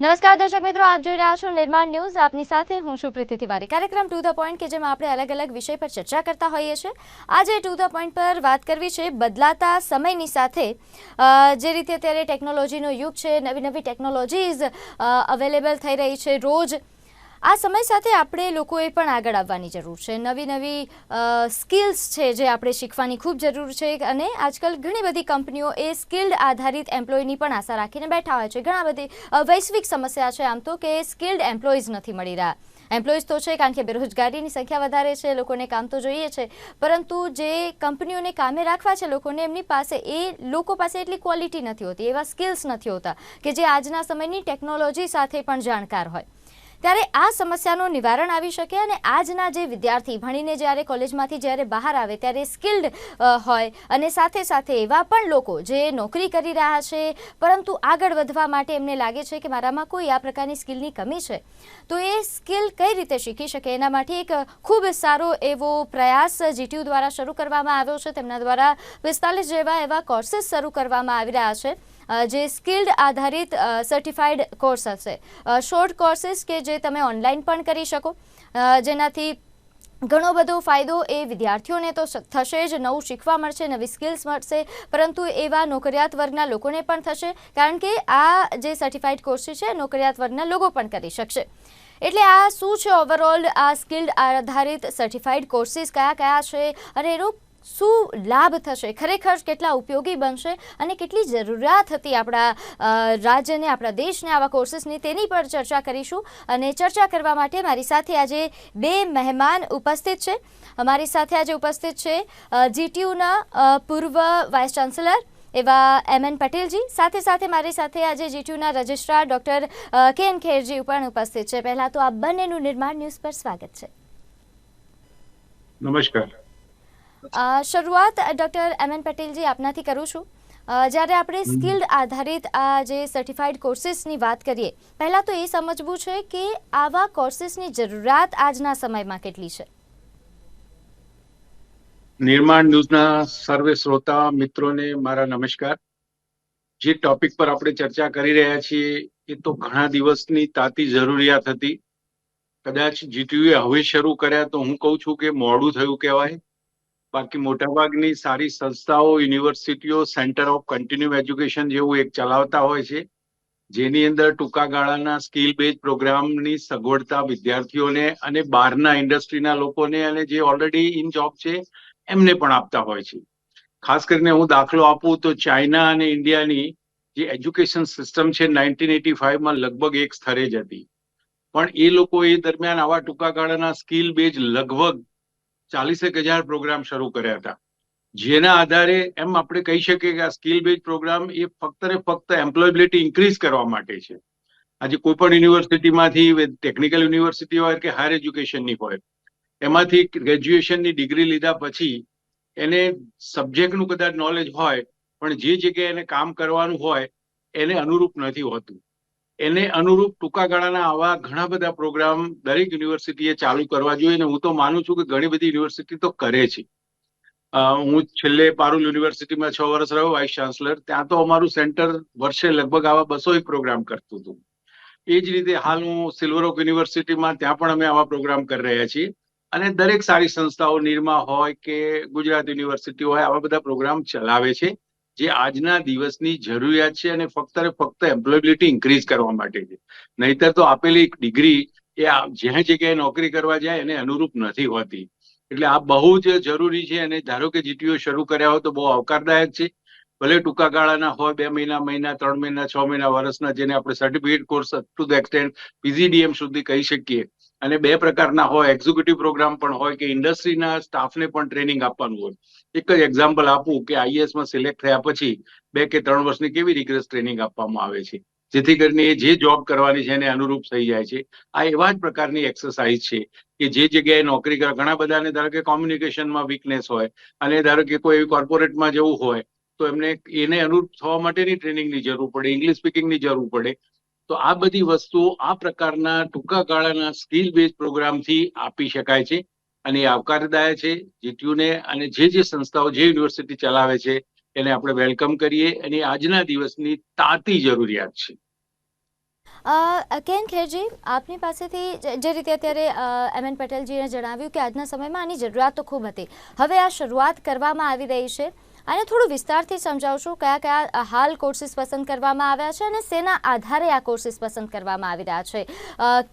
નમસ્કાર દર્શક મિત્રો, આપ જોઈ રહ્યા છો નિર્માણ ન્યૂઝ. આપની સાથે હું છું પ્રીતિ તિવારી. કાર્યક્રમ ટુ ધ પોઈન્ટ કે જેમાં આપણે અલગ અલગ વિષય પર ચર્ચા કરતા હોઈએ છીએ. આજે ટુ ધ પોઈન્ટ પર વાત કરવી છે બદલાતા સમયની સાથે જે રીતે અત્યારે ટેકનોલોજીનો યુગ છે, નવી નવી ટેકનોલોજીઝ અવેલેબલ થઈ રહી છે રોજ. આ સમય સાથે આપણે લોકોએ પણ આગળ આવવાની જરૂર છે. નવી નવી સ્કિલ્સ છે જે આપણે શીખવાની ખૂબ જરૂર છે અને આજકાલ ઘણી બધી કંપનીઓ એ સ્કિલ્ડ આધારિત એમ્પ્લોયની પણ આશા રાખીને બેઠા હોય છે. ઘણા બધી વૈશ્વિક સમસ્યા છે આમ તો કે સ્કિલ્ડ એમ્પ્લોઈઝ નથી મળી રહ્યા. એમ્પ્લોઈઝ તો છે કારણ કે બેરોજગારીની સંખ્યા વધારે છે, લોકોને કામ તો જોઈએ છે. પરંતુ જે કંપનીઓને કામે રાખવા છે લોકોને એમની પાસે એ, લોકો પાસે એટલી ક્વોલિટી નથી હોતી, એવા સ્કિલ્સ નથી હોતા કે જે આજના સમયની ટેકનોલોજી સાથે પણ જાણકાર હોય. ત્યારે આ સમસ્યાનું નિવારણ આવી શકે અને આજના જે વિદ્યાર્થી ભણીને જ્યારે કોલેજમાંથી જ્યારે બહાર આવે ત્યારે સ્કિલ્ડ હોય અને સાથે સાથે એવા પણ લોકો જે નોકરી કરી રહ્યા છે, પરંતુ આગળ વધવા માટે એમને લાગે છે કે મારામાં કોઈ આ પ્રકારની સ્કિલની કમી છે. તો એ સ્કિલ કઈ રીતે શીખી શકે? એના માટે એક ખૂબ સારો એવો પ્રયાસ જીટીયુ દ્વારા શરૂ કરવામાં આવ્યો છે. તેમના દ્વારા પિસ્તાલીસ જેવા એવા કોર્સીસ શરૂ કરવામાં આવી રહ્યા છે. જે સ્કિલ્ડ આધારિત સર્ટિફાઈડ કોર્સ હશે શોર્ટ કોર્સિસ કે જે તમે ઓનલાઈન પણ કરી શકો. જેનાથી ઘણો બધો ફાયદો એ વિદ્યાર્થીઓને તો થશે જ, નવું શીખવા મળશે, નવી સ્કિલ્સ મળશે, પરંતુ એવા નોકરિયાત વર્ગના લોકોને પણ થશે, કારણ કે આ જે સર્ટિફાઈડ કોર્સીસ છે, નોકરિયાત વર્ગના લોકો પણ કરી શકશે. એટલે આ શું છે ઓવરઓલ આ સ્કિલ્ડ આધારિત સર્ટિફાઈડ કોર્સીસ કયા કયા છે? અને એનો શું લાભ થશે? ખરેખર કેટલા ઉપયોગી બનશે અને કેટલી જરૂરિયાત હતી આપણા રાજ્યને, આપણા દેશને આવા કોર્સીસની તેની પર ચર્ચા કરીશું અને ચર્ચા કરવા માટે મારી સાથે આજે બે મહેમાન ઉપસ્થિત છે. અમારી સાથે આજે ઉપસ્થિત છે જીટીયુના પૂર્વ વાઇસ ચાન્સેલર એવા એમ એન પટેલજી. સાથે સાથે મારી સાથે આજે જીટીયુના registrar doctor K N Kherji પણ ઉપસ્થિત છે. પહેલાં તો આ બંનેનું નિર્માણ ન્યૂઝ પર સ્વાગત છે. નમસ્કાર. શરૂઆત ડૉક્ટર એમ એન પટેલજી આપનાથી કરું છું. જ્યારે આપણે સ્કિલ્ડ આધારિત આ જે સર્ટિફાઈડ કોર્સિસની વાત કરીએ પહેલાં તો એ સમજવું છે કે આવા કોર્સિસની જરૂરિયાત આજના સમયમાં કેટલી છે. નિર્માણ ન્યૂઝના સર્વે શ્રોતા મિત્રોને મારા નમસ્કાર. જે ટોપિક પર આપણે ચર્ચા કરી રહ્યા છીએ એ તો ઘણા દિવસની તાતી જરૂરિયાત હતી. કદાચ જીટીયુએ હવે શરૂ કર્યા તો હું કહું છું કે મોડું થયું કહેવાય. બાકી મોટાભાગની સારી સંસ્થાઓ, યુનિવર્સિટીઓ, સેન્ટર ઓફ કન્ટિન્યુ એજ્યુકેશન જેવું એક ચલાવતા હોય છે, જેની અંદર ટૂંકા ગાળાના સ્કિલ બેઝ પ્રોગ્રામની સગવડતા વિદ્યાર્થીઓને અને બહારના ઇન્ડસ્ટ્રીના લોકોને અને જે ઓલરેડી ઇન જોબ છે, એમને પણ આપતા હોય છે. ખાસ કરીને હું દાખલો આપું તો ચાઇના અને ઇન્ડિયાની જે એજ્યુકેશન સિસ્ટમ છે નાઇન્ટીન એટી ફાઈવમાં લગભગ એક સ્તરે જ હતી. પણ એ લોકો એ દરમિયાન આવા ટૂંકા ગાળાના સ્કિલ બેઝ લગભગ ચાલીસેક હજાર પ્રોગ્રામ શરૂ કર્યા હતા. જેના આધારે એમ આપણે કહી શકીએ કે આ સ્કિલ બેઝ પ્રોગ્રામ એ ફક્ત ને ફક્ત એમ્પ્લોયબિલિટી ઇન્ક્રીઝ કરવા માટે છે. આજે કોઈ પણ યુનિવર્સિટીમાંથી ટેકનિકલ યુનિવર્સિટી હોય કે હાયર એજ્યુકેશનની હોય, એમાંથી ગ્રેજ્યુએશનની ડિગ્રી લીધા પછી એને સબ્જેક્ટનું કદાચ નોલેજ હોય, પણ જે જગ્યાએ એને કામ કરવાનું હોય, એને અનુરૂપ નથી હોતું. એને અનુરૂપ ટૂંકા ગાળાના આવા ઘણા બધા પ્રોગ્રામ દરેક યુનિવર્સિટીએ ચાલુ કરવા જોઈએ અને હું તો માનું છું કે ઘણી બધી યુનિવર્સિટી તો કરે છે. હું છેલ્લે પારુલ યુનિવર્સિટીમાં છ વર્ષ રહ્યો, વાઇસ ચાન્સલર. ત્યાં તો અમારું સેન્ટર વર્ષે લગભગ આવા બસો એક પ્રોગ્રામ કરતું હતું. એ જ રીતે હાલ હું સિલ્વર ઓક યુનિવર્સિટીમાં ત્યાં પણ અમે આવા પ્રોગ્રામ કરી રહ્યા છીએ. અને દરેક સારી સંસ્થાઓ, નિરમા હોય કે ગુજરાત યુનિવર્સિટી હોય, આવા બધા પ્રોગ્રામ ચલાવે છે. જે આજના દિવસની જરૂરિયાત છે અને ફક્ત ફક્ત એમ્પ્લોયબિલિટી ઇન્ક્રીઝ કરવા માટે છે. નહીતર તો આપેલી ડિગ્રી એ જ્યાં જગ્યાએ નોકરી કરવા જાય એને અનુરૂપ નથી હોતી. એટલે આ બહુ જ જરૂરી છે અને ધારો કે જીટીઓ શરૂ કર્યા હોય તો બહુ આવકારદાયક છે. ભલે ટૂંકા ગાળાના હોય, બે મહિના મહિના, ત્રણ મહિના, છ મહિના વર્ષના જેને આપણે certificate course to the extend PGDM સુધી કહી શકીએ. અને બે પ્રકારના હોય એક્ઝિક્યુટિવ પ્રોગ્રામ પણ હોય કે ઇન્ડસ્ટ્રીના સ્ટાફને પણ ટ્રેનિંગ આપવાનું હોય. એક જ એક્ઝામ્પલ આપું કે આઈએસમાં સિલેક્ટ થયા પછી બે કે ત્રણ વર્ષની કેવી રિગ્રેસ ટ્રેનિંગ આપવામાં આવે છે? જેથી કરીને એ જે જોબ કરવાની છે એને અનુરૂપ થઈ જાય છે. આ એવા જ પ્રકારની એક્સરસાઇઝ છે કે જે જગ્યાએ નોકરી કરે ઘણા બધાને ધારો કે કોમ્યુનિકેશનમાં વીકનેસ હોય અને ધારો કે કોઈ એવી કોર્પોરેટમાં જવું હોય તો એમને એને અનુરૂપ થવા માટેની ટ્રેનિંગની જરૂર પડે ઇંગ્લિશ સ્પીકિંગની જરૂર પડે. તો આ બધી વસ્તુઓ આ પ્રકારના ટૂંકા ગાળાના સ્કિલ બેઝ પ્રોગ્રામથી આપી શકાય છે. અને એ આવકારદાય છે, જીટીયુને અને જે જે સંસ્થાઓ, જે યુનિવર્સિટી ચલાવે છે, એને આપણે વેલકમ કરીએ અને આજના દિવસની તાતી જરૂરિયાત છે. K N Kherji? આપની પાસેથી જે- રીતે અત્યારે એમ એન પટેલજીએ જણાવ્યું કે આજના સમયમાં આની જરૂરિયાત તો ખૂબ હતી. હવે આ શરૂઆત કરવામાં આવી રહી છે. અને થોડું વિસ્તારથી સમજાવશો, કયા કયા હાલ કોર્સિસ પસંદ કરવામાં આવ્યા છે અને શેના આધારે આ કોર્સિસ પસંદ કરવામાં આવી રહ્યા છે.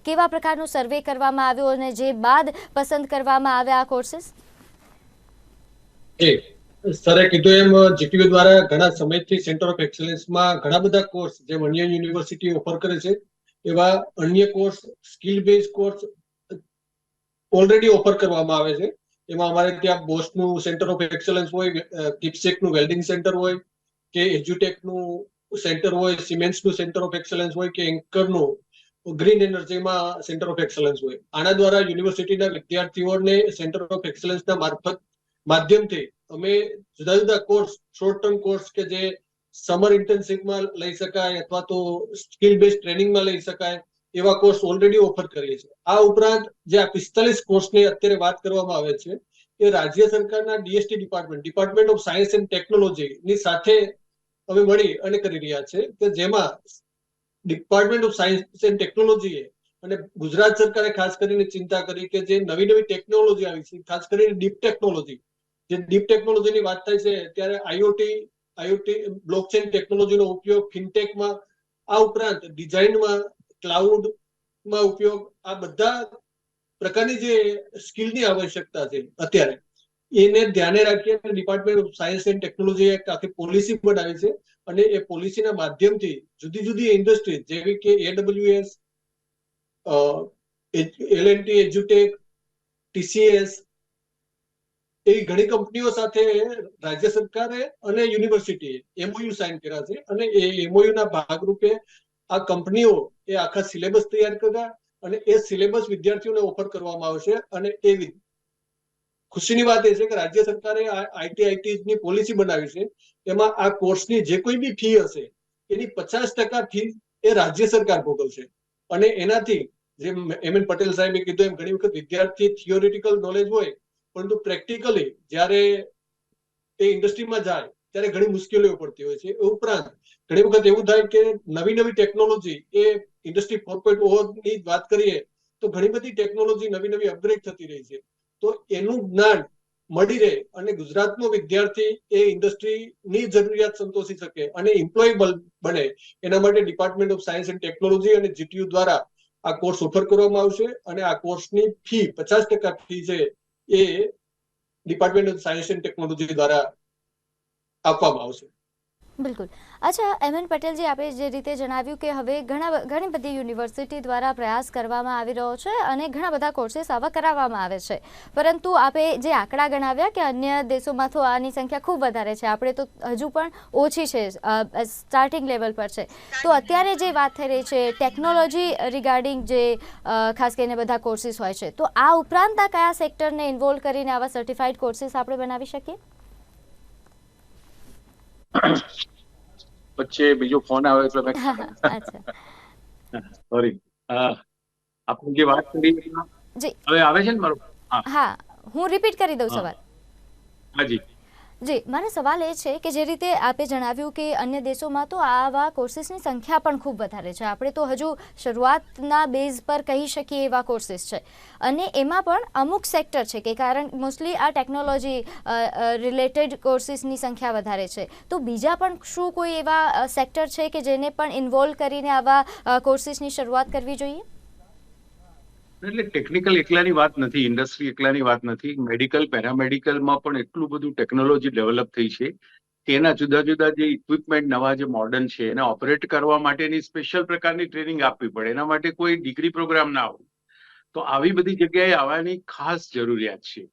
કેવા પ્રકારનું સર્વે કરવામાં આવ્યો અને જે બાદ પસંદ કરવામાં આવ્યા આ કોર્સિસ સરે કીધું એમ જીટીયુ દ્વારા ઘણા સમયથી સેન્ટર ઓફ એક્સલન્સમાં ઘણા બધા કોર્સ જે અન્ય યુનિવર્સિટી ઓફર કરે છે, એવા અન્ય course skill base course already offer કરવામાં આવે છે. એમાં અમારે ત્યાં બોસનું સેન્ટર ઓફ એક્સલન્સ હોય કિપસેકનું વેલ્ડિંગ સેન્ટર હોય, કે એજ્યુટેકનું સેન્ટર હોય, સિમેન્ટ્સનું સેન્ટર ઓફ એક્સલન્સ હોય, કે એન્કરનું ગ્રીન એનર્જીમાં સેન્ટર ઓફ એક્સલન્સ હોય. આના દ્વારા યુનિવર્સિટીના વિદ્યાર્થીઓને સેન્ટર ઓફ એક્સલન્સના મારફત માધ્યમથી અમે જુદા જુદા કોર્સ શોર્ટ ટર્મ કોર્સ કે જે સમર ઇન્ટર્નશીપમાં લઈ શકાય અથવા તો સ્કિલ બેઝ ટ્રેનિંગમાં લઈ શકાય એવા કોર્સ ઓલરેડી ઓફર કરીએ છીએ. આ ઉપરાંત જે આ પિસ્તાલીસ કોર્સની અત્યારે વાત કરવામાં આવે છે, એ રાજ્ય સરકારના DST department department of science and ટેકનોલોજીની સાથે અમે મળી અને કરી રહ્યા છે. કે જેમાં ડિપાર્ટમેન્ટ ઓફ સાયન્સ એન્ડ ટેકનોલોજીએ અને ગુજરાત સરકારે ખાસ કરીને ચિંતા કરી કે જે નવી નવી ટેકનોલોજી આવી છે, ખાસ કરીને ડીપ ટેકનોલોજી જે ડીપ ટેકનોલોજીની વાત થાય છે, ત્યારે આઈઓટી આઈઓટી બ્લોકચેન ટેકનોલોજીનો ઉપયોગ ફિનટેકમાં આ ઉપરાંત ડિઝાઇનમાં ક્લાઉડમાં ઉપયોગ આ બધા પ્રકારની જે સ્કિલની આવશ્યકતા છે અત્યારે, એને ધ્યાને રાખીને department of science and technology એક આખી પોલિસી બનાવી છે અને એ પોલિસીના માધ્યમથી જુદી જુદી ઇન્ડસ્ટ્રી જેવી કે એડબ્લ્યુએસ એલએનટી એજ્યુટેક ટીસીએસ એવી ઘણી કંપનીઓ સાથે રાજ્ય સરકારે અને યુનિવર્સિટીએ એમઓયુ સાઇન કર્યા છે અને એ એમઓયુ ના ભાગરૂપે આ કંપનીઓ એ આખા સિલેબસ તૈયાર કરતા અને એ સિલેબસ વિદ્યાર્થીઓને ઓફર કરવામાં આવશે અને એ ખુશીની વાત એ છે કે રાજ્ય સરકારે આઈટીઆઈટી ની પોલિસી બનાવી છે. એમાં આ કોર્સની જે કોઈ બી ફી હશે, એની પચાસ ટકા ફી એ રાજ્ય સરકાર ભોગવશે. અને એનાથી જેમ એમ એન પટેલ સાહેબે કીધું એમ ઘણી વખત વિદ્યાર્થી થિયોરિટિકલ નોલેજ હોય, પરંતુ પ્રેક્ટિકલી જ્યારે એ ઇન્ડસ્ટ્રીમાં જાય, ત્યારે ઘણી મુશ્કેલીઓ પડતી હોય છે. એ ઉપરાંત ઘણી વખત એવું થાય કે નવી નવી ટેકનોલોજી એ ઇન્ડસ્ટ્રી ફોર પોઈન્ટની વાત કરીએ, તો ઘણી બધી ટેકનોલોજી નવી નવી અપગ્રેડ થતી રહી છે. તો એનું જ્ઞાન મળી રહે અને ગુજરાતનો વિદ્યાર્થી એ ઇન્ડસ્ટ્રીની જરૂરિયાત સંતોષી શકે અને એમ્પ્લોયેબલ બને, એના માટે department of science and technology અને જીટીયુ દ્વારા આ કોર્સ ઓફર કરવામાં આવશે અને આ કોર્સની ફી પચાસ ટકા ફી છે એ department of science and technology દ્વારા આપવામાં આવશે. બિલકુલ. અચ્છા એમ એન પટેલજી આપે જે રીતે જણાવ્યું કે હવે ઘણા ઘણી બધી યુનિવર્સિટી દ્વારા પ્રયાસ કરવામાં આવી રહ્યો છે અને ઘણા બધા કોર્સીસ આવા કરાવવામાં આવે છે. પરંતુ આપે જે આંકડા ગણાવ્યા કે અન્ય દેશોમાં તો આની સંખ્યા ખૂબ વધારે છે, આપણે તો હજુ પણ ઓછી છે સ્ટાર્ટિંગ લેવલ પર છે. તો અત્યારે જે વાત થઈ રહી છે ટેકનોલોજી રિગાર્ડિંગ જે ખાસ કરીને બધા કોર્સિસ હોય છે, તો આ ઉપરાંત આ કયા સેક્ટરને ઇન્વોલ્વ કરીને આવા સર્ટિફાઈડ કોર્સિસ આપણે બનાવી શકીએ? વચ્ચે બીજો ફોન આવ્યો એટલે મેં અચ્છા. સોરી આપણે જે વાત કરી હવે આવે છે ને મારો? હા. હું રિપીટ કરી દઉં હા. સવાલ. હાજી જી, મારો સવાલ એ છે કે જે રીતે આપે જણાવ્યું કે અન્ય દેશોમાં તો આવા કોર્સિસની સંખ્યા પણ ખૂબ વધારે છે. આપણે તો હજુ શરૂઆતના બેઝ પર કહી શકીએ એવા કોર્સિસ છે. અને એમાં પણ અમુક સેક્ટર છે કે કારણ મોસ્ટલી આ ટેકનોલોજી રિલેટેડ કોર્સિસની સંખ્યા વધારે છે. તો બીજા પણ શું કોઈ એવા સેક્ટર છે કે જેને પણ ઇન્વોલ્વ કરીને આવા કોર્સિસની શરૂઆત કરવી જોઈએ? એટલે ટેકનિકલ એકલાની વાત નથી ઇન્ડસ્ટ્રી એકલાની વાત નથી. મેડિકલ પેરામેડિકલમાં પણ એટલું બધું ટેકનોલોજી ડેવલપ થઈ છે એના જુદા જુદા જે ઇક્વિપમેન્ટ નવા જે મોડર્ન છે, એને ઓપરેટ કરવા માટેની સ્પેશિયલ પ્રકારની ટ્રેનિંગ આપવી પડે. એના માટે કોઈ ડિગ્રી પ્રોગ્રામ ના હોય. તો આવી બધી જગ્યાએ આવવાની ખાસ જરૂરિયાત છે.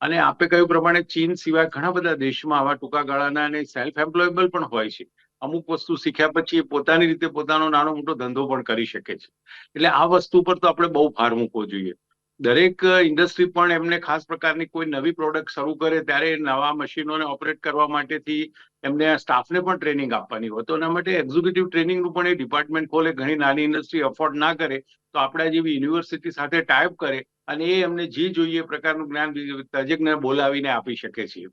અને આપે કહ્યું પ્રમાણે ચીન સિવાય ઘણા બધા દેશમાં આવા ટૂંકા ગાળાના અને સેલ્ફ એમ્પ્લોયેબલ પણ હોય છે. અમુક વસ્તુ શીખ્યા પછી પોતાની રીતે પોતાનો નાનો મોટો ધંધો પણ કરી શકે છે. એટલે આ વસ્તુ પર તો આપણે બહુ ભાર મૂકવો જોઈએ. દરેક ઇન્ડસ્ટ્રી પણ એમને ખાસ પ્રકારની કોઈ નવી પ્રોડક્ટ શરૂ કરે ત્યારે નવા મશીનોને ઓપરેટ કરવા માટેથી એમને સ્ટાફને પણ ટ્રેનિંગ આપવાની હોય. તો એના માટે એક્ઝિક્યુટિવ ટ્રેનિંગનું પણ એ ડિપાર્ટમેન્ટ ખોલે, ઘણી નાની ઇન્ડસ્ટ્રી અફોર્ડ ના કરે, તો આપણા જેવી યુનિવર્સિટી સાથે ટાઈપ કરે અને એ એમને જે જોઈએ પ્રકારનું જ્ઞાન તજજ્ઞ બોલાવીને આપી શકે છે.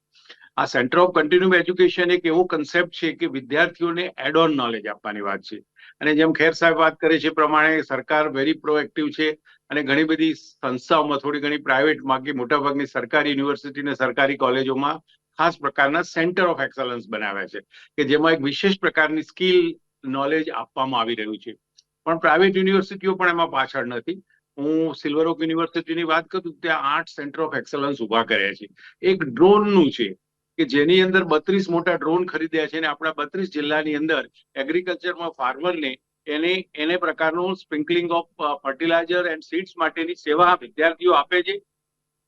આ સેન્ટર ઓફ કન્ટિન્યુમ એજ્યુકેશન એક એવો કન્સેપ્ટ છે કે વિદ્યાર્થીઓને એડ ઓન નોલેજ આપવાની વાત છે. અને જેમ ખેર સાહેબ વાત કરે છે પ્રમાણે સરકાર વેરી પ્રોએક્ટિવ છે અને ઘણી બધી સંસ્થાઓમાં થોડી ઘણી પ્રાઇવેટમાં કે મોટાભાગની સરકારી યુનિવર્સિટી અને સરકારી કોલેજોમાં ખાસ પ્રકારના સેન્ટર ઓફ એક્સલન્સ બનાવ્યા છે. કે જેમાં એક વિશેષ પ્રકારની સ્કિલ નોલેજ આપવામાં આવી રહ્યું છે. પણ પ્રાઇવેટ યુનિવર્સિટીઓ પણ એમાં પાછળ નથી. હું સિલ્વર ઓક યુનિવર્સિટીની વાત કરું ત્યાં આઠ સેન્ટર ઓફ એક્સલન્સ ઊભા કર્યા છે. એક ડ્રોનનું છે. કે જેની અંદર બત્રીસ મોટા ડ્રોન ખરીદ્યા છે અને આપણા બત્રીસ જિલ્લાની અંદર એગ્રીકલ્ચરમાં ફાર્મરને એને એને પ્રકારનું sprinkling of fertilizer and seeds માટેની સેવા વિદ્યાર્થીઓ આપે છે.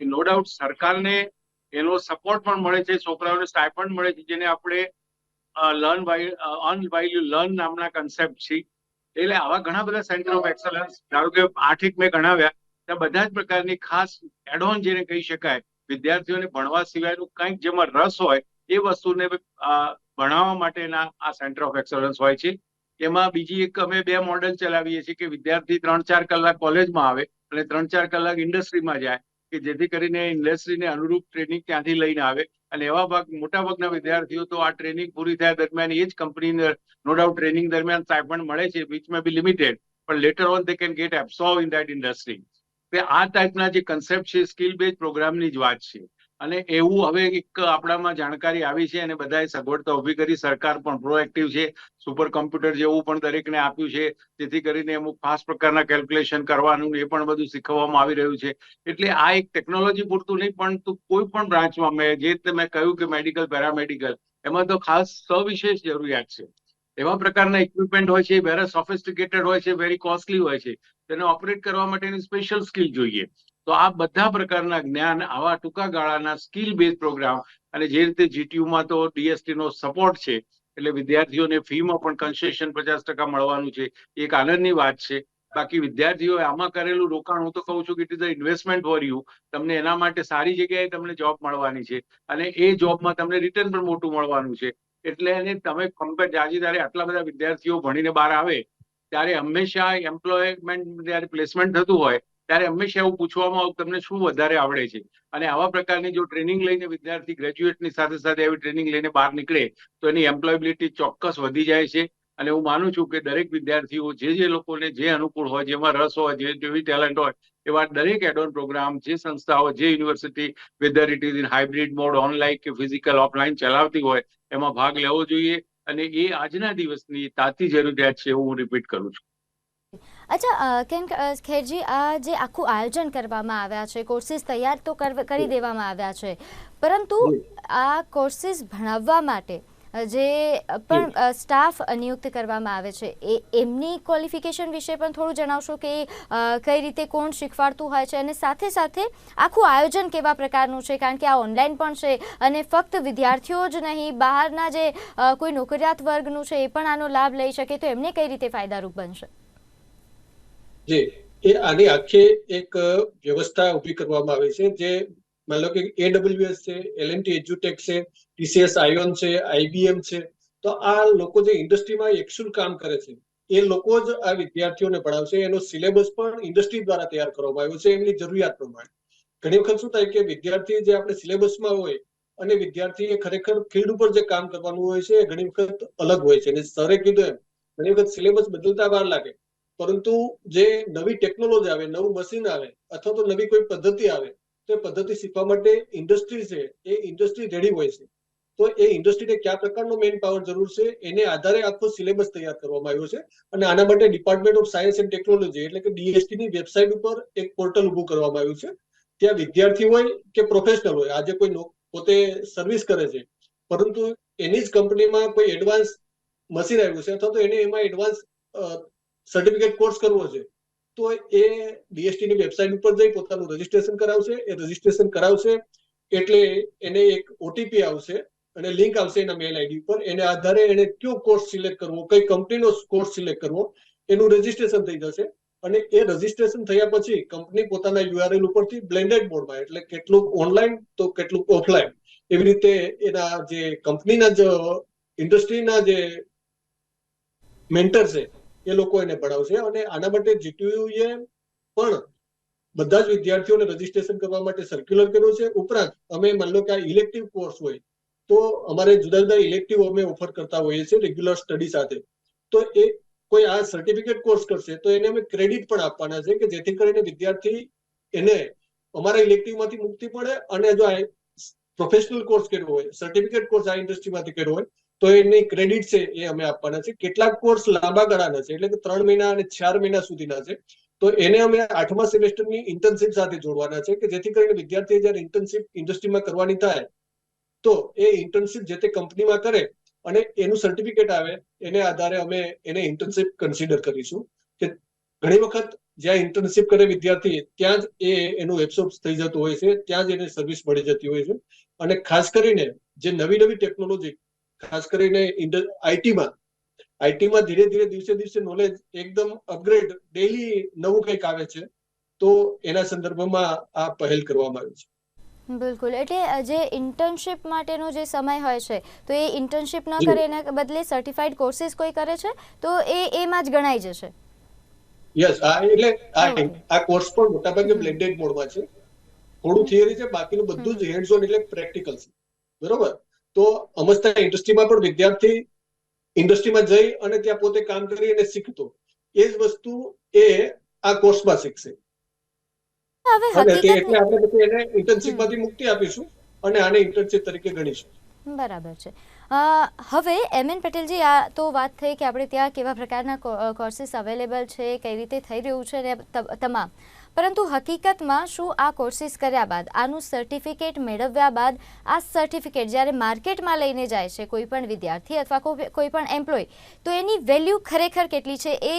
નો ડાઉટ સરકારને એનો સપોર્ટ પણ મળે છે, છોકરાઓને સ્ટાઇપન્ડ મળે છે, જેને આપણે learn by earn by you learn નામના કન્સેપ્ટ છે. એટલે આવા ઘણા બધા સેન્ટર ઓફ એક્સલન્સ ધારો કે આઠેક મેં ગણાવ્યા, ત્યાં બધા જ પ્રકારની ખાસ એડોન જેને કહી શકાય વિદ્યાર્થીઓને ભણવા સિવાયનું કંઈક જેમાં રસ હોય એ વસ્તુને ભણાવવા માટેના આ સેન્ટર ઓફ એક્સલન્સ હોય છે. એમાં બીજી એક અમે બે મોડેલ ચલાવીએ છીએ કે વિદ્યાર્થી ત્રણ ચાર કલાક કોલેજમાં આવે અને ત્રણ ચાર કલાક ઇન્ડસ્ટ્રીમાં જાય કે જેથી કરીને ઇન્ડસ્ટ્રીને અનુરૂપ ટ્રેનિંગ ત્યાંથી લઈને આવે. અને એવા ભાગ, મોટા ભાગના વિદ્યાર્થીઓ તો આ ટ્રેનિંગ પૂરી થયા દરમિયાન એ જ કંપની નો ડાઉટ ટ્રેનિંગ દરમિયાન સ્ટાઇપન્ડ મળે છે વિચ મે બી લિમિટેડ પણ later on they can get absorb in that industry તે આ ટાઈપના જે કન્સેપ્ટ છે સ્કિલ બેઝ પ્રોગ્રામની જ વાત છે. અને એવું હવે એક આપણામાં જાણકારી આવી છે અને બધાએ સગવડતા ઊભી કરી. સરકાર પણ પ્રોએક્ટિવ છે. સુપર કમ્પ્યુટર જેવું પણ દરેકને આપ્યું છે. જેથી કરીને અમુક ખાસ પ્રકારના કેલ્ક્યુલેશન કરવાનું એ પણ બધું શીખવવામાં આવી રહ્યું છે. એટલે આ એક ટેકનોલોજી પૂરતું નહીં, પણ કોઈ પણ બ્રાન્ચમાં મેં જે મેં કહ્યું કે મેડિકલ પેરામેડિકલ એમાં તો ખાસ સવિશેષ જરૂરિયાત છે. એવા પ્રકારના ઇક્વિપમેન્ટ હોય છે વેરા સોફિસ્ટિકેટેડ હોય છે વેરી કોસ્ટલી હોય છે. તેને ઓપરેટ કરવા માટેની સ્પેશિયલ સ્કિલ જોઈએ. તો આ બધા પ્રકારના જ્ઞાન આવા ટૂંકા ગાળાના સ્કિલ બેઝ પ્રોગ્રામ અને જે રીતે જીટીયુમાં તો ડીએસટી નો સપોર્ટ છે, એટલે વિદ્યાર્થીઓને ફીમાં પણ કન્સેશન પચાસ ટકા મળવાનું છે એક આનંદની વાત છે. બાકી વિદ્યાર્થીઓએ આમાં કરેલું રોકાણ, હું તો કહું છું કે it is investment for you તમને એના માટે સારી જગ્યાએ તમને જોબ મળવાની છે અને એ જોબમાં તમને રિટર્ન પણ મોટું મળવાનું છે. એટલે એને તમે કમ્પેર આજે ત્યારે આટલા બધા વિદ્યાર્થીઓ ભણીને બહાર આવે, ત્યારે હંમેશા એમ્પ્લોયમેન્ટ જ્યારે પ્લેસમેન્ટ થતું હોય, ત્યારે હંમેશા એવું પૂછવામાં આવે તમને શું વધારે આવડે છે? અને આવા પ્રકારની જો ટ્રેનિંગ લઈને વિદ્યાર્થી ગ્રેજ્યુએટની સાથે સાથે એવી ટ્રેનિંગ લઈને બહાર નીકળે, તો એની એમ્પ્લોયબિલિટી ચોક્કસ વધી જાય છે. અને હું માનું છું કે દરેક વિદ્યાર્થીઓ, જે જે લોકોને જે અનુકૂળ હોય, જેમાં રસ હોય, જે જેવી ટેલેન્ટ હોય એવા દરેક એડોન પ્રોગ્રામ જે સંસ્થાઓ જે university whether it is in hybrid mode online કે ફિઝિકલ ઓફલાઈન ચલાવતી હોય એમાં ભાગ લેવો જોઈએ અને એ આજના દિવસની તાતી જરૂરિયાત છે એવું હું રિપીટ કરું છું. અચ્છા કેમ ખેરજી આ જે આખું આયોજન કરવામાં આવ્યા છે કોર્સિસ તૈયાર તો કર- દેવામાં આવ્યા છે પરંતુ આ કોર્સિસ ભણાવવા માટે જે પણ સ્ટાફ નિયુક્ત કરવામાં આવે છે એ એમની ક્વોલિફિકેશન વિશે પણ થોડું જણાવશો કે કઈ રીતે કોણ શીખવાડતું હોય છે અને સાથે સાથે આખું આયોજન કેવા પ્રકારનું છે? કારણ કે આ ઓનલાઈન પણ છે અને ફક્ત વિદ્યાર્થીઓ જ નહીં બહારના જે કોઈ નોકરિયાત વર્ગનું છે એ પણ આનો લાભ લઈ શકે. તો એમને કઈ રીતે ફાયદારૂપ બનશે? જી. એ આની આખી એક વ્યવસ્થા ઊભી કરવામાં આવી છે જે માની લો કે એડબ્લ્યુએસ છે એલએનટી એજ્યુટેક છે ટીસીએસ આયોન છે આઈબીએમ છે, તો આ લોકો જે ઇન્ડસ્ટ્રીમાં એકચ્યુઅલ કામ કરે છે? એ લોકો જ આ વિદ્યાર્થીઓને ભણાવશે, એનો સિલેબસ પણ ઇન્ડસ્ટ્રી દ્વારા તૈયાર કરવામાં આવ્યો છે એમની જરૂરિયાત પ્રમાણે. ઘણી વખત શું થાય કે વિદ્યાર્થી જે આપણે સિલેબસમાં હોય અને વિદ્યાર્થીએ ખરેખર ફિલ્ડ ઉપર જે કામ કરવાનું હોય છે એ ઘણી વખત અલગ હોય છે. અને સરે કીધું એમ, ઘણી વખત સિલેબસ બદલતા વાર લાગે, પરંતુ જે નવી ટેકનોલોજી આવે, નવું મશીન આવે, અથવા તો નવી કોઈ પદ્ધતિ આવે તો એ પદ્ધતિ શીખવા માટે ઇન્ડસ્ટ્રી છે, એ ઇન્ડસ્ટ્રી રેડી હોય છે. તો એ ઇન્ડસ્ટ્રીને કયા પ્રકારનો મેન પાવર જરૂર છે, એને આધારે આખો સિલેબસ તૈયાર કરવામાં આવ્યો છે. અને આના માટે department of science and technology એટલે કે ડીએસટી ની વેબસાઇટ ઉપર એક પોર્ટલ ઉભું કરવામાં આવ્યું છે. ત્યાં વિદ્યાર્થી હોય કે પ્રોફેશનલ હોય, આજે કોઈ પોતે સર્વિસ કરે છે, પરંતુ એની જ કંપનીમાં કોઈ એડવાન્સ મશીન આવ્યું છે અથવા તો એને એમાં એડવાન્સ સર્ટિફિકેટ કોર્સ કરવો છે. તો એ ડીએસટી ની વેબસાઇટ ઉપર જઈ પોતાનું રજીસ્ટ્રેશન કરાવશે. એ રજીસ્ટ્રેશન કરાવશે એટલે એને એક ઓટીપી આવશે અને લિંક આવશે એના મેલ આઈડી ઉપર. એને આધારે એને કયો કોર્સ સિલેક્ટ કરવો, કઈ કંપનીનો કોર્સ સિલેક્ટ કરવો, એનું રજીસ્ટ્રેશન થઈ જશે. અને એ રજીસ્ટ્રેશન થયા પછી કંપની પોતાના યુઆરએલ ઉપરથી બ્લેન્ડેડ મોડમાં, એટલે કેટલુંક ઓનલાઈન તો કેટલુંક ઓફલાઈન એવી રીતે એના જે કંપનીના જ ઇન્ડસ્ટ્રીના જે મેન્ટર છે એ લોકો એને ભણાવશે અને આના માટે જીટીયુ એ પણ બધા જ વિદ્યાર્થીઓને રજીસ્ટ્રેશન કરવા માટે સર્ક્યુલર કર્યું છે. ઉપરાંત, અમે માની લો કે આ ઇલેક્ટિવ કોર્સ હોય, તો અમારે જુદા જુદા ઇલેક્ટિવ અમે ઓફર કરતા હોઈએ છીએ રેગ્યુલર સ્ટડી સાથે. તો એ કોઈ આ સર્ટિફિકેટ કોર્સ કરશે, તો એને અમે ક્રેડિટ પણ આપવાના છે કે જેથી કરીને વિદ્યાર્થી એને અમારા ઇલેક્ટિવમાંથી મુક્તિ પડે અને જો આ પ્રોફેશનલ કોર્સ કર્યો હોય સર્ટિફિકેટ કોર્સ આ ઇન્ડસ્ટ્રીમાંથી કર્યો હોય તો એની ક્રેડિટ છે એ અમે આપવાના છે. કેટલાક કોર્સ લાંબા ગાળાના છે, એટલે કે ત્રણ મહિના અને ચાર મહિના સુધીના છે. તો એને અમે આઠમા સેમેસ્ટરની ઇન્ટર્નશિપ સાથે જોડવાના છે, કે જેથી કરીને વિદ્યાર્થીએ જ્યારે ઇન્ટર્નશિપ ઇન્ડસ્ટ્રીમાં કરવાની થાય, તો એ ઇન્ટર્નશિપ જે તે કંપનીમાં કરે અને એનું સર્ટિફિકેટ આવે, એને આધારે અમે એને ઇન્ટર્નશિપ કન્સિડર કરીશું. કે ઘણી વખત જ્યાં ઇન્ટર્નશિપ કરે વિદ્યાર્થી, ત્યાં જ એ એનું એબ્સોર્બ થઈ જતું હોય છે, ત્યાં જ એને સર્વિસ મળી જતી હોય છે. અને ખાસ કરીને જે નવી નવી ટેકનોલોજી ખાસ કરીને આઈટીમાં આઈટીમાં ધીરે ધીરે દિવસે દિવસે નોલેજ એકદમ અપગ્રેડ ડેલી નવું કંઈક આવે છે તો એના સંદર્ભમાં આ પહેલ કરવામાં આવી છે. બિલકુલ. એટલે જે ઇન્ટર્નશિપ માટેનો જે સમય હોય છે તો એ ઇન્ટર્નશિપ ન કરે એના બદલે સર્ટિફાઈડ કોર્સિસ કોઈ કરે છે તો એ એમાં જ ગણાઈ જશે? યસ આ એટલે આ. આ કોર્સ પણ મોટાભાગે. બ્લેન્ડેડ મોડમાં છે. થોડું થિયરી છે બાકીનું બધું જ હેન્ડ્સ ઓન એટલે પ્રેક્ટિકલ છે. બરોબર? તો અમસ્તા ઇન્ડસ્ટ્રીમાં પણ વિદ્યાર્થી ઇન્ડસ્ટ્રીમાં જઈ અને ત્યાં પોતે કામ કરી અને શીખતો. એ જ વસ્તુ એ આ કોર્સમાં શીખશે. એટલે આપણે પછી એને ઇન્ટર્નશીપમાંથી મુક્તિ આપીશું અને આને ઇન્ટર્નશીપ તરીકે ગણીશું. બરાબર છે. હવે એમ એન પટેલજી આ તો વાત થઈ કે આપણે ત્યાં કેવા પ્રકારના કોર્સિસ અવેલેબલ છે કઈ રીતે થઈ રહ્યું છે ને તમામ. પરંતુ હકીકતમાં શું આ કોર્સિસ કર્યા બાદ, આનું સર્ટિફિકેટ મેળવ્યા બાદ, આ સર્ટિફિકેટ જ્યારે માર્કેટમાં લઈને જાય છે કોઈ પણ વિદ્યાર્થી અથવા કોઈ પણ એમ્પ્લોય, તો એની વેલ્યુ ખરેખર કેટલી છે એ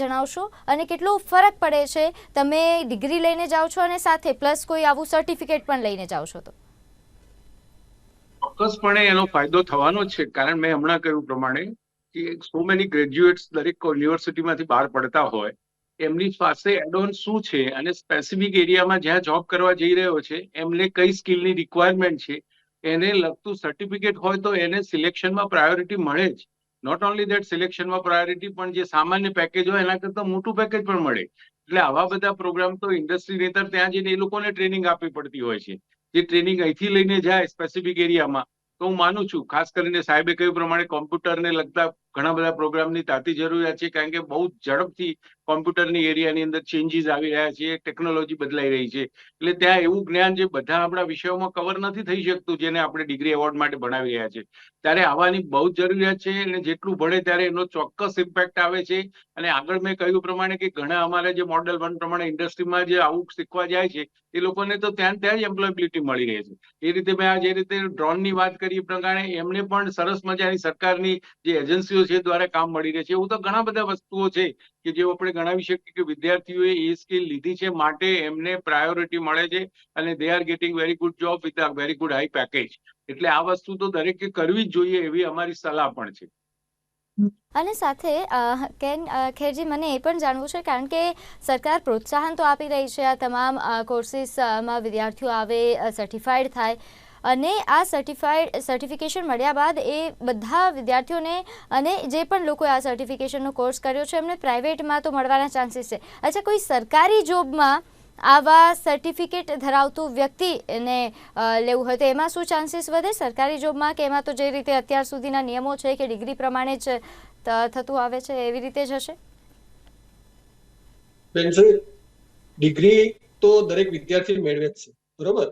જણાવશો? અને કેટલો ફરક પડે છે? તમે ડિગ્રી લઈને જાઓ છો અને સાથે પ્લસ કોઈ આવું સર્ટિફિકેટ પણ લઈને જાઓ છો તો? ચોક્કસપણે એનો ફાયદો થવાનો છે. કારણ મેં હમણાં કહ્યું પ્રમાણે કે સો મેની ગ્રેજ્યુએટ્સ દરેક યુનિવર્સિટીમાંથી બહાર પડતા હોય એમની પાસે એડોન શું છે અને સ્પેસિફિક એરિયામાં જ્યાં જોબ કરવા જઈ રહ્યો છે, એમને કઈ સ્કિલની રિક્વાયરમેન્ટ છે, એને લગતું સર્ટિફિકેટ હોય તો એને સિલેક્શનમાં પ્રાયોરિટી મળે જ. નોટ ઓનલી દેટ સિલેક્શનમાં પ્રાયોરિટી પણ જે સામાન્ય પેકેજ હોય એના કરતાં મોટું પેકેજ પણ મળે. એટલે આવા બધા પ્રોગ્રામ તો ઇન્ડસ્ટ્રી નેતર ત્યાં જઈને એ લોકોને ટ્રેનિંગ આપવી પડતી હોય છે. જે ટ્રેનિંગ અહીંથી લઈને જાય સ્પેસિફિક એરિયામાં તો હું માનું છું, ખાસ કરીને સાહેબે કહ્યું પ્રમાણે કોમ્પ્યુટરને લગતા ઘણા બધા પ્રોગ્રામની તાતી જરૂરિયાત છે, કારણ કે બહુ ઝડપથી કોમ્પ્યુટરની એરિયાની અંદર ચેન્જીસ આવી રહ્યા છે, ટેકનોલોજી બદલાઈ રહી છે. એટલે ત્યાં એવું જ્ઞાન જે બધા આપણા વિષયોમાં કવર નથી થઈ શકતું, જેને આપણે ડિગ્રી એવોર્ડ માટે ભણાવી રહ્યા છે. ત્યારે આવાની બહુ જરૂરિયાત છે અને જેટલું ભણે ત્યારે એનો ચોક્કસ ઇમ્પેક્ટ આવે છે. અને આગળ મેં કહ્યું પ્રમાણે કે ઘણા અમારા જે મોડેલ વન પ્રમાણે ઇન્ડસ્ટ્રીમાં જે આવું શીખવા જાય છે, એ લોકોને તો ત્યાં ત્યાં જ એમ્પ્લોયબિલિટી મળી રહે છે. એ રીતે મેં આ જે રીતે ડ્રોનની વાત કરી એ પ્રમાણે એમને પણ સરસ મજાની સરકારની જે એજન્સીઓ છે દ્વારા કામ મળી રહે છે. એવું તો ઘણા બધા વસ્તુઓ છે કે જે આપણે ગણાવી શકીએ કે વિદ્યાર્થીઓએ એ સ્કિલ લીધી છે માટે એમને પ્રાયોરિટી મળે છે અને they are getting very good job with a very good high package એટલે આ વસ્તુ તો દરેકે કરવી જ જોઈએ એવી અમારી સલાહ પણ છે. અને સાથે કેન ખેરજી, મને એ પણ જાણવું છે કારણ કે સરકાર પ્રોત્સાહન તો આપી રહી છે આ તમામ કોર્સિસમાં વિદ્યાર્થીઓ આવે સર્ટિફાઈડ થાય. અને આ સર્ટિફાઈડ સર્ટિફિકેશન મળ્યા બાદ એ બધા વિદ્યાર્થીઓને અને જે પણ લોકોએ આ સર્ટિફિકેશનનો કોર્સ કર્યો છે, એમને પ્રાઇવેટમાં તો મળવાના ચાન્સીસ છે. અચ્છા, કોઈ સરકારી જોબમાં આવા સર્ટિફિકેટ ધરાવતું વ્યક્તિ એને લેવું હોય તો એમાં શું ચાન્સીસ વધે? સરકારી જોબમાં કે એમાં તો જે રીતે અત્યાર સુધીના નિયમો છે કે ડિગ્રી પ્રમાણે જ થતું આવે છે, એવી રીતે જ હશે? ડિગ્રી તો દરેક વિદ્યાર્થી મેળવે છે. બરોબર?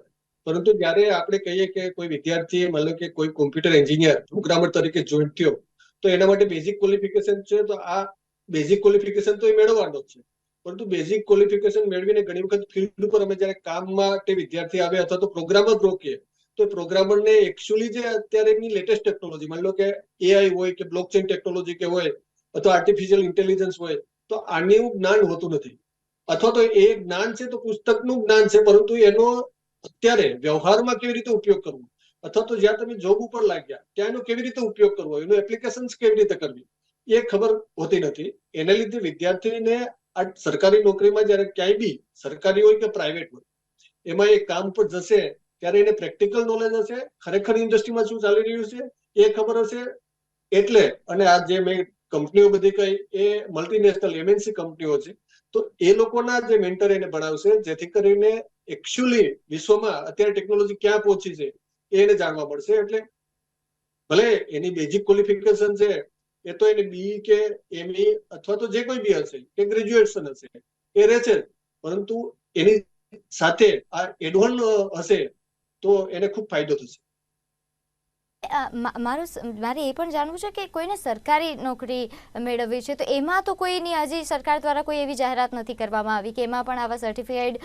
પરંતુ જ્યારે આપણે કહીએ કે કોઈ વિદ્યાર્થી મતલબ કે કોઈ કોમ્પ્યુટર એન્જિનિયર પ્રોગ્રામર તરીકે જોઈન થયો, તો એના માટે બેઝિક ક્વોલિફિકેશન છે, તો આ બેઝિક ક્વોલિફિકેશન તો એ મેળવવાનો છે. પરંતુ બેઝિક ક્વોલિફિકેશન મેળવીને ઘણી વખત ફિલ્ડ ઉપર અમે જ્યારે કામ માટે વિદ્યાર્થી આવે અથવા તો પ્રોગ્રામર રોકીએ તો પ્રોગ્રામરને એકચ્યુઅલી જે અત્યારે અત્યારેની લેટેસ્ટ ટેકનોલોજી માની લો કે એઆઈ હોય કે બ્લોકચેન ટેકનોલોજી કે હોય, અથવા આર્ટિફિશિયલ ઇન્ટેલિજન્સ હોય, તો આનું જ્ઞાન હોતું નથી. અથવા તો એ જ્ઞાન છે તો પુસ્તકનું જ્ઞાન છે, પરંતુ એનો અત્યારે વ્યવહારમાં કેવી રીતે ઉપયોગ કરવો? અથવા તો જ્યાં તમે જોબ ઉપર લાગ્યા, ત્યાં એનો કેવી રીતે ઉપયોગ કરવો? એનું એપ્લિકેશન કેવી રીતે કરવી? એ ખબર હોતી નથી. એને લીધે વિદ્યાર્થીને આ સરકારી નોકરીમાં જ્યારે ક્યાંય બી સરકારી હોય કે પ્રાઇવેટ હોય, એમાં એ કામ પર જશે, ત્યારે એને પ્રેક્ટિકલ નોલેજ હશે, ખરેખર ઇન્ડસ્ટ્રીમાં શું ચાલી રહ્યું છે, એ ખબર હશે. એટલે, અને આ જે મેં કંપનીઓ બધી કઈ, એ મલ્ટીનેશનલ એમએનસી કંપનીઓ છે, તો એ લોકોના જે મેન્ટર એને ભણાવશે, જેથી કરીને એકચ્યુઅલી વિશ્વમાં અત્યારે ટેકનોલોજી ક્યાં પહોંચી છે એને જાણવા મળશે. એટલે ભલે એની બેઝિક ક્વોલિફિકેશન છે, એ તો એને બી કે એમઈ અથવા તો જે કોઈ બી હશે, કે ગ્રેજ્યુએશન હશે, એ રહેશે છે પરંતુ એની સાથે આ એડવાન્સ હશે તો એને ખૂબ ફાયદો થશે. મારું મારે એ પણ જાણવું છે કે કોઈને સરકારી નોકરી મેળવવી છે, તો એમાં તો કોઈની, હજી સરકાર દ્વારા કોઈ એવી જાહેરાત નથી કરવામાં આવી કે એમાં પણ આવા સર્ટિફાઈડ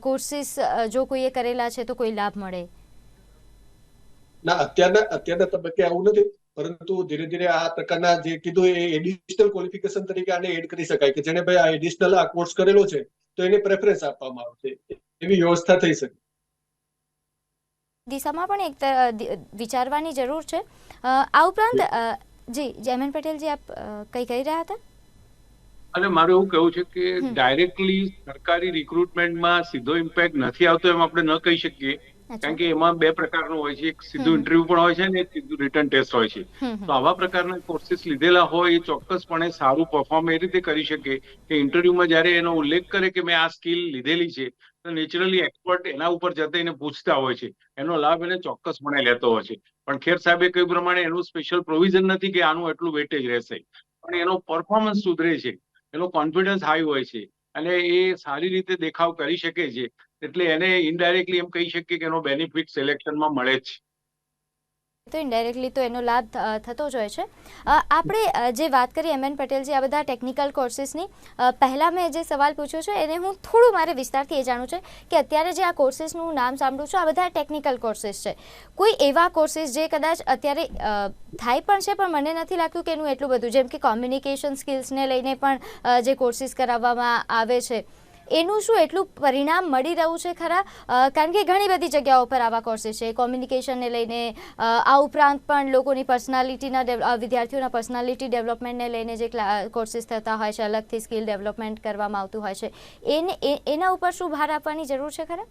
કોર્સિસ જો કોઈએ કરેલા છે તો કોઈ લાભ મળે? ના, અત્યારના અત્યારના તબક્કે આવું નથી, પરંતુ ધીરે ધીરે આ પ્રકારના જે કીધું એ એડિશનલ ક્વોલિફિકેશન તરીકે આને એડ કરી શકાય કે જેને ભાઈ આ એડિશનલ આ કોર્સ કરેલો છે, તો એને પ્રેફરન્સ આપવામાં આવશે, એવી વ્યવસ્થા થઈ શકે. દિશામાં પણ એક વિચારવાની જરૂર છે. આ ઉપરાંત જી જયમન પટેલજી આપ કઈ કહી રહ્યા હતા? અને મારું એવું કહેવું છે કે ડાયરેક્ટલી સરકારી રિક્રુટમેન્ટમાં સીધો ઇમ્પેક્ટ નથી આવતો એમ આપણે ન કહી શકીએ. કારણ કે એમાં બે પ્રકારનું હોય છે. એક સીધું ઇન્ટરવ્યુ પણ હોય છે ને એક સીધું રિટર્ન ટેસ્ટ હોય છે. તો આવા પ્રકારના કોર્સિસ લીધેલા હોય એ ચોક્કસપણે સારું પરફોર્મ એ રીતે કરી શકે કે ઇન્ટરવ્યુમાં જ્યારે એનો ઉલ્લેખ કરે કે મેં આ સ્કિલ લીધેલી છે નેચરલી એક્સપર્ટ એના ઉપર જતા એને પૂછતા હોય છે. એનો લાભ એને ચોક્કસપણે લેતો હોય છે. પણ ખેર સાહેબે કહ્યું પ્રમાણે એનું સ્પેશિયલ પ્રોવિઝન નથી કે આનું એટલું વેટેજ રહેશે. પણ એનો પરફોર્મન્સ સુધરે છે. એનો કોન્ફિડન્સ હાઈ હોય છે. અને એ સારી રીતે દેખાવ કરી શકે છે. એટલે એને ઇનડાયરેક્ટલી એમ કહી શકીએ કે એનો બેનિફિટ સિલેક્શનમાં મળે જ છે. તો ઇન્ડાયરેક્ટલી તો એનો લાભ થતો જ હોય છે. આપણે જે વાત કરી એમ એન પટેલજી આ બધા ટેકનિકલ કોર્સિસની પહેલાં મેં જે સવાલ પૂછ્યો છે, એને હું થોડું મારે વિસ્તારથી એ જાણવું છે કે અત્યારે જે આ કોર્સિસનું નામ સાંભળું છું, આ બધા ટેકનિકલ કોર્સિસ છે. કોઈ એવા કોર્સિસ જે કદાચ અત્યારે થાય પણ છે, પણ મને નથી લાગતું કે એનું એટલું બધું, જેમ કે કોમ્યુનિકેશન સ્કિલ્સને લઈને પણ જે કોર્સિસ કરાવવામાં આવે છે. એનું શું એટલું પરિણામ મળી રહ્યું છે ખરા? કારણ કે ઘણી બધી જગ્યાઓ પર આવા કોર્સિસ છે. કોમ્યુનિકેશનને લઈને આ ઉપરાંત પણ લોકોની પર્સનાલિટીના વિદ્યાર્થીઓના પર્સનાલિટી ડેવલપમેન્ટને લઈને જે કોર્સિસ થતા હોય છે અલગથી સ્કિલ ડેવલપમેન્ટ કરવામાં આવતું હોય છે. એને એના ઉપર શું ભાર આપવાની જરૂર છે ખરા?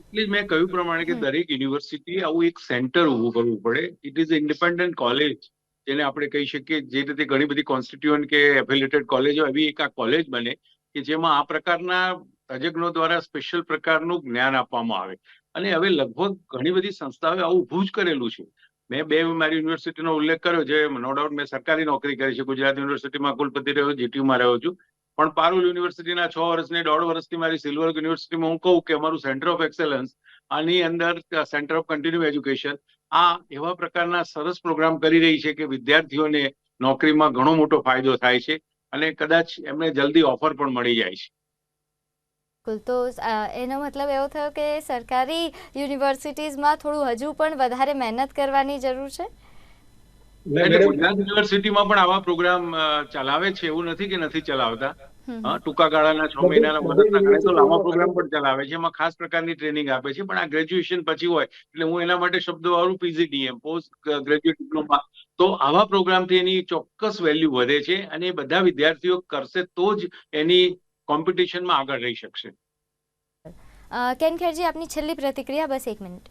એટલે મેં કહ્યું પ્રમાણે કે દરેક યુનિવર્સિટી આવું એક સેન્ટર ઊભું કરવું પડે. ઇટ ઇઝ ઇન્ડિપેન્ડન્ટ કોલેજ જેને આપણે કહી શકીએ. જે રીતે ઘણી બધી કોન્સ્ટિટ્યુઅન્ટ કે એફિલેટેડ કોલેજો એવી એક આ કોલેજ બને. કે જેમાં આ પ્રકારના તજજ્ઞો દ્વારા સ્પેશિયલ પ્રકારનું જ્ઞાન આપવામાં આવે. અને હવે લગભગ ઘણી બધી સંસ્થાઓએ આવું ઊભું જ કરેલું છે. મેં બે મારી યુનિવર્સિટીનો ઉલ્લેખ કર્યો છે નો ડાઉટ મેં સરકારી નોકરી કરી છે. ગુજરાત યુનિવર્સિટીમાં કુલપતિ રહ્યો જીટીયુમાં રહ્યો છું. પણ પારુલ યુનિવર્સિટીના છ વર્ષની દોઢ વર્ષથી મારી સિલ્વર યુનિવર્સિટીમાં હું કહું કે અમારું સેન્ટર ઓફ એક્સેલન્સ આની અંદર સેન્ટર ઓફ કન્ટિન્યુ એજ્યુકેશન આ એવા પ્રકારના સરસ પ્રોગ્રામ કરી રહી છે કે વિદ્યાર્થીઓને નોકરીમાં ઘણો મોટો ફાયદો થાય છે. અને કદાચ એમને જલ્દી ઓફર પણ મળી જાય છે. બિલકુલ. તો એનો મતલબ એવો થયો કે સરકારી યુનિવર્સિટીઝમાં થોડું હજુ પણ વધારે મહેનત કરવાની જરૂર છે? ગુજરાત યુનિવર્સિટીમાં પણ આવા પ્રોગ્રામ ચલાવે છે એવું નથી કે નથી ચલાવતા? ટૂંકા ગાળાના છ મહિનાના વર્ષના ગણે તો લાંબા પ્રોગ્રામ પણ ચલાવે છે. એમાં ખાસ પ્રકારની ટ્રેનિંગ આપે છે. પણ આ ગ્રેજ્યુએશન પછી હોય એટલે હું એના માટે શબ્દ વાળું પીજીડીએમ પોસ્ટ ગ્રેજ્યુએટ ડિપ્લોમા તો આવા પ્રોગ્રામથી એની ચોક્કસ વેલ્યુ વધે છે અને બધા વિદ્યાર્થીઓ કરશે તો જ એની કોમ્પિટિશનમાં આગળ રહી શકશે. કેન ખેરજી આપની છેલ્લી પ્રતિક્રિયા બસ એક મિનિટ.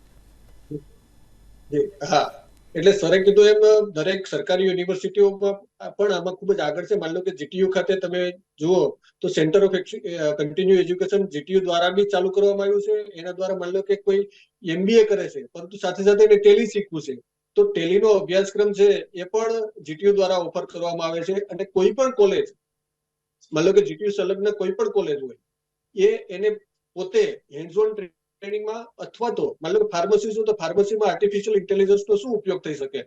હા. એટલે સરે કીધું એમ દરેક સરકારી યુનિવર્સિટીઓમાં પણ આમાં ખૂબ જ આગળ છે. માન લો કે જીટીયુ ખાતે તમે જુઓ તો centre of continue education GTU દ્વારા બી ચાલુ કરવામાં આવ્યું છે. એના દ્વારા માન લો કે કોઈ એમબીએ કરે છે. પરંતુ સાથે સાથે એને ટેલી શીખવું છે. તો ટેલીનો અભ્યાસક્રમ છે એ પણ જીટીયુ દ્વારા ઓફર કરવામાં આવે છે અને કોઈ પણ કોલેજ, મતલબ કે જીટીયુ સંલગ્ન કોઈ પણ કોલેજ હોય, એ એને પોતે હેન્ડઝોન ટ્રેનિંગમાં અથવા તો મતલબ ફાર્મસી શું તો ફાર્મસીમાં આર્ટિફિશિયલ ઇન્ટેલિજન્સનો શું ઉપયોગ થઈ શકે?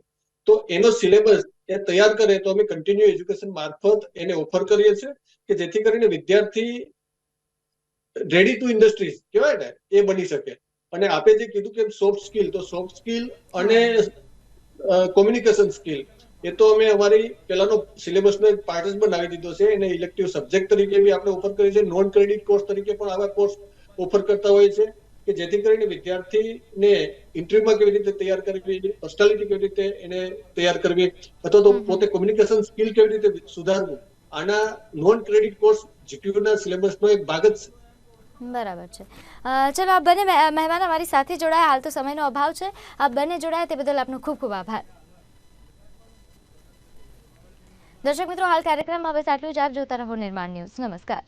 તો એનો સિલેબસ એ તૈયાર કરે તો અમે કન્ટિન્યુ એજ્યુકેશન મારફત એને ઓફર કરીએ છીએ કે જેથી કરીને વિદ્યાર્થી રેડી ટુ ઇન્ડસ્ટ્રીઝ કહેવાય ને, એ બની શકે. અને આપે જે કીધું કે સોફ્ટ સ્કિલ તો સોફ્ટ સ્કિલ અને કોમ્યુનિકેશન સ્કિલ એ તો અમે અમારી પેલાનો સિલેબસનો એક પાર્ટ જ બનાવી દીધો છે. એને ઇલેક્ટિવ સબ્જેક્ટ તરીકે બી આપણે ઓફર કરીએ છીએ નોન ક્રેડિટ કોર્સ તરીકે પણ આવા કોર્સ ઓફર કરતા હોય છે કે જેથી કરીને વિદ્યાર્થીને ઇન્ટરવ્યુમાં કેવી રીતે તૈયાર કરવી પર્સનાલિટી કેવી રીતે એને તૈયાર કરવી અથવા તો. પોતે કોમ્યુનિકેશન સ્કિલ કેવી રીતે સુધારવું. આના નોન ક્રેડિટ કોર્સ જીટીયુના સિલેબસનો એક ભાગ જ છે બરાબર છે. ચલો આપ બંને મહે- મહેમાન અમારી સાથે જોડાયા. હાલ તો સમયનો અભાવ છે. આપ બંને જોડાયા તે બદલ આપનો ખૂબ ખૂબ આભાર. દર્શક મિત્રો, હાલ કાર્યક્રમમાં બસ આટલું જ. આપ જોતા રહો નિર્માણ ન્યૂઝ. નમસ્કાર.